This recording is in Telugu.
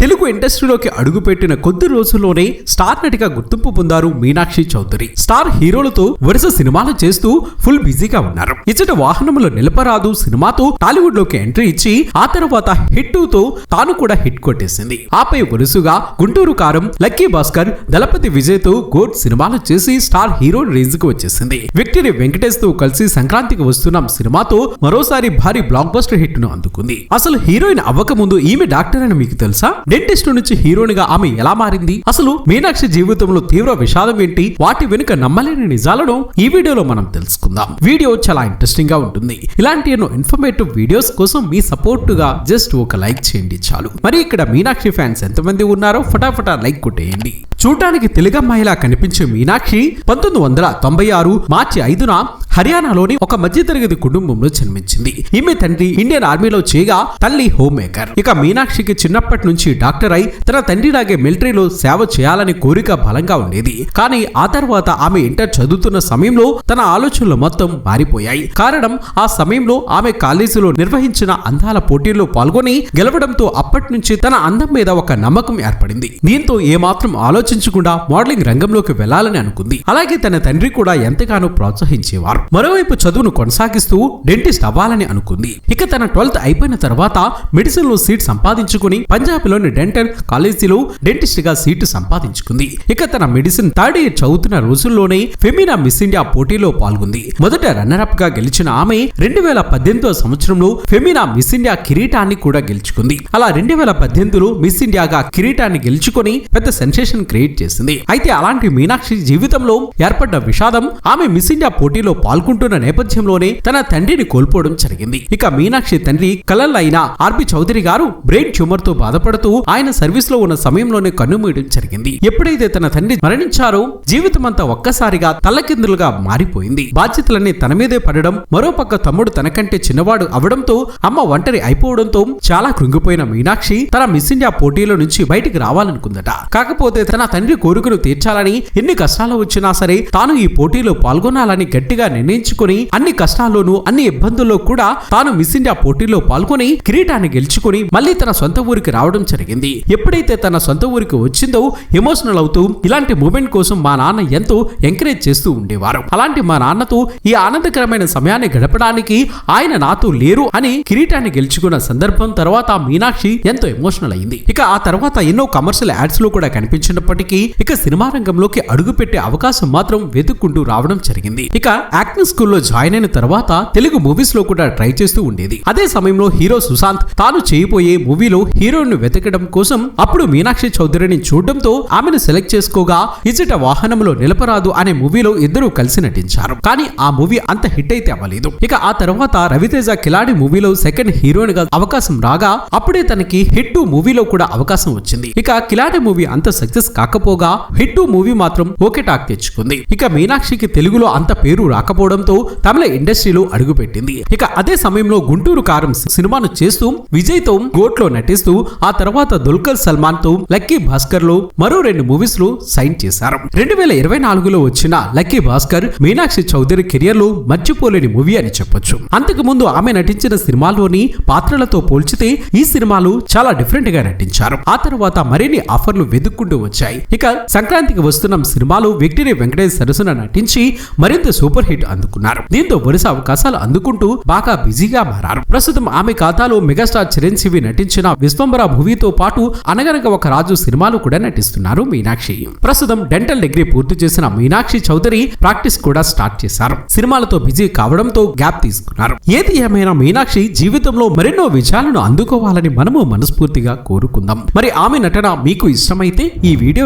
తెలుగు ఇండస్ట్రీలోకి అడుగుపెట్టిన కొద్ది రోజుల్లోనే స్టార్ నటిగా గుర్తింపు పొందారు మీనాక్షి చౌదరి. స్టార్ హీరోలతో వరుస సినిమాలు చేస్తూ ఫుల్ బిజీగా ఉన్నారు. ఇచ్చట వాహనంలో నిలపరాదు సినిమాతో టాలీవుడ్లోకి ఎంట్రీ ఇచ్చి ఆ తర్వాత హిట్తో తాను కూడా హిట్ కొట్టేసింది. ఆపై వరుసగా గుంటూరు కారం లక్కీ భాస్కర్ దళపతి విజయ్తో గోడ్ సినిమాలు చేసి స్టార్ హీరో రేంజ్కు వచ్చేసింది. విక్టరీ వెంకటేష్తో కలిసి సంక్రాంతికి వస్తున్నాం సినిమాతో మరోసారి భారీ బ్లాక్ బస్టర్ హిట్ను అందుకుంది. అసలు హీరోయిన్ అవ్వక ముందు ఈమె డాక్టర్ అని మీకు తెలుసా? డెంటిస్ట్ నుంచి హీరోనిగా ఆమె ఎలా మారింది? అసలు మీనాక్షి జీవితంలో తీవ్ర విషాదం ఏంటి? వాటి వెనుక నమ్మలేని నిజాలను ఈ వీడియోలో మనం తెలుసుకుందాం. వీడియో చాలా ఇంట్రెస్టింగ్గా ఉంటుంది. ఇలాంటి ఎన్నో ఇన్ఫర్మేటివ్ వీడియోస్ కోసం మీ సపోర్ట్గా జస్ట్ ఒక లైక్ చేయండి చాలు. మరి ఇక్కడ మీనాక్షి ఫ్యాన్స్ ఎంతమంది ఉన్నారో ఫటాఫటా లైక్ కొట్టేయండి. చూడటానికి తెలుగమ్మాయిలా కనిపించే మీనాక్షి పంతొమ్మిది వందల తొంభై ఆరు మార్చి ఐదున హర్యానాలోని ఒక మధ్యతరగతి కుటుంబంలో జన్మించింది. ఈమె తండ్రి ఇండియన్ ఆర్మీలో చేయగా తల్లి హోమ్ మేకర్ ఇక మీనాక్షికి చిన్నప్పటి నుంచి డాక్టర్ అయి తన తండ్రి లాగే మిలిటరీలో సేవ చేయాలని కోరిక బలంగా ఉండేది. కానీ ఆ తర్వాత ఆమె ఇంటర్ చదువుతున్న సమయంలో తన ఆలోచనలు మొత్తం మారిపోయాయి. కారణం ఆ సమయంలో ఆమె కాలేజీలో నిర్వహించిన అందాల పోటీల్లో పాల్గొని గెలవడంతో అప్పటి నుంచి తన అందం మీద ఒక నమ్మకం ఏర్పడింది. దీంతో ఏమాత్రం ఆలోచించకుండా మోడలింగ్ రంగంలోకి వెళ్ళాలని అనుకుంది. అలాగే తన తండ్రి కూడా ఎంతగానో ప్రోత్సహించేవారు. మరోవైపు చదువును కొనసాగిస్తూ డెంటిస్ట్ అవ్వాలని అనుకుంది. ఇక తన ట్వెల్త్ అయిపోయిన తర్వాత మెడిసిన్లో సీట్ సంపాదించుకుని పంజాబ్లోని డెంటల్ కాలేజీలో డెంటిస్ట్గా సీటు సంపాదించుకుంది. ఇక తన మెడిసిన్ థర్డ్ ఇయర్ చదువుతున్న రోజుల్లోనే ఫెమినా మిస్ ఇండియా పోటీలో పాల్గొంది. మొదట రన్నర్ అప్గా గెలిచిన ఆమె రెండు వేల పద్దెనిమిదో సంవత్సరంలో ఫెమినా మిస్ ఇండియా కిరీటాన్ని కూడా గెలుచుకుంది. అలా రెండు వేల పద్దెనిమిదిలో మిస్ ఇండియాగా కిరీటాన్ని గెలుచుకొని పెద్ద సెన్సేషన్ క్రియేట్ చేసింది. అయితే అలాంటి మీనాక్షి జీవితంలో ఏర్పడ్డ విషాదం ఆమె మిస్ ఇండియా పోటీలో పాల్గొంటున్న నేపథ్యంలోనే తన తండ్రిని కోల్పోవడం జరిగింది. ఇక మీనాక్షి తండ్రి కలల్ అయిన ఆర్బి చౌదరి గారు బ్రెయిన్ ట్యూమర్తో బాధపడుతూ ఆయన సర్వీస్లో ఉన్న సమయంలోనే కన్నుమూయడం జరిగింది. ఎప్పుడైతే తన తండ్రి మరణించారో జీవితం అంతా ఒక్కసారిగా తల్లకిందులుగా మారిపోయింది. బాధ్యతలన్నీ తన మీదే పడడం మరోపక్క తమ్ముడు తనకంటే చిన్నవాడు అవడంతో అమ్మ ఒంటరి అయిపోవడంతో చాలా కృంగిపోయిన మీనాక్షి తన మిస్ ఇండియా పోటీలో నుంచి బయటికి రావాలనుకుందట. కాకపోతే తన తండ్రి కోరికను తీర్చాలని ఎన్ని కష్టాలు వచ్చినా సరే తాను ఈ పోటీలో పాల్గొనాలని గట్టిగా నిర్ణయించుకుని అన్ని కష్టాల్లోనూ అన్ని ఇబ్బందుల్లో కూడా తాను మిస్ ఇండియా పోటీలో పాల్గొని కిరీటాన్ని గెలుచుకుని మళ్ళీ తన సొంత ఊరికి రావడం జరిగింది. ఎప్పుడైతే తన సొంత ఊరికి వచ్చిందో ఎమోషనల్ అవుతూ ఇలాంటి మూమెంట్ కోసం మా నాన్న ఎంతో ఎంకరేజ్ చేస్తూ ఉండేవారు. అలాంటి మా నాన్నతో ఈ ఆనందకరమైన సమయాన్ని గడపడానికి ఆయన నాతో లేరు అని కిరీటాన్ని గెలుచుకున్న సందర్భం తర్వాత మీనాక్షి ఎంతో ఎమోషనల్ అయింది. ఇక ఆ తర్వాత ఎన్నో కమర్షియల్ యాడ్స్లో కూడా కనిపించినప్పటికీ ఇక సినిమా రంగంలోకి అడుగు పెట్టే అవకాశం మాత్రం వెతుక్కుంటూ రావడం జరిగింది. ఇక యాక్టింగ్ స్కూల్లో జాయిన్ అయిన తర్వాత తెలుగు మూవీస్లో కూడా ట్రై చేస్తూ ఉండేది. అదే సమయంలో హీరో సుశాంత్ తాను చేయబోయే మూవీలో హీరోయిన్ను వెతకడం కోసం అప్పుడు మీనాక్షి చౌదరిని చూడడంతో ఆమెను సెలెక్ట్ చేసుకోగా ఇచ్చట వాహనంలో నిలపరాదు అనే మూవీలో ఇద్దరు కలిసి నటించారు. కానీ ఆ మూవీ అంత హిట్ అయితే అవ్వలేదు. ఇక ఆ తర్వాత రవితేజ కిలాడి మూవీలో సెకండ్ హీరోయిన్గా అవకాశం రాగా అప్పుడే తనకి హిట్ టూ మూవీలో కూడా అవకాశం వచ్చింది. ఇక కిలాడి మూవీ అంత సక్సెస్ కాకపోగా హిట్ టూ మూవీ మాత్రం ఓకే టాక్ తెచ్చుకుంది. ఇక మీనాక్షికి తెలుగులో అంత పేరు రాకపోవడంతో తమిళ ఇండస్ట్రీలో అడుగుపెట్టింది. ఇక అదే సమయంలో గుంటూరు కారం సినిమాను చేస్తూ విజయ్తో గోట్లో నటిస్తూ ఆ తర్వాత దుల్కర్ సల్మాన్తో లక్కీ భాస్కర్లో మరో రెండు మూవీస్లో సైన్ చేశారు. రెండు వేల ఇరవై నాలుగులో వచ్చిన లక్కీ భాస్కర్ మీనాక్షి చౌదరి కెరియర్లో మర్చిపోలేని మూవీ అని చెప్పొచ్చు. అంతకు ముందు ఆమె నటించిన సినిమాల్లోని పాత్రలతో పోల్చితే ఈ సినిమాలు చాలా డిఫరెంట్గా నటించారు. ఆ తర్వాత మరిన్ని ఆఫర్లు వెతుక్కుంటూ వచ్చాయి. ఇక సంక్రాంతికి వస్తున్న సినిమాలు విక్టరీ వెంకటేష్ సరసన నటించి మరింత సూపర్ హిట్ అందుకున్నారు. దీంతో వరుస అవకాశాలు అందుకుంటూ బాగా బిజీగా మారారు. ప్రస్తుతం ఆమె ఖాతాలో మెగాస్టార్ చిరంజీవి నటించిన విశ్వంబర మూవీతో పాటు అనగనగా ఒక రాజు సినిమాలు కూడా నటిస్తున్నారు మీనాక్షి. ప్రస్తుతం డెంటల్ డిగ్రీ పూర్తి చేసిన మీనాక్షి చౌదరి ప్రాక్టీస్ కూడా స్టార్ట్ చేశారు. సినిమాలతో బిజీ కావడంతో గ్యాప్ తీసుకున్నారు. ఏది ఏమైనా మీనాక్షి జీవితంలో మరెన్నో విజయాలను అందుకోవాలని మనము మనస్ఫూర్తిగా కోరుకుందాం. మరి ఆమె నటన మీకు ఇష్టమైతే ఈ వీడియో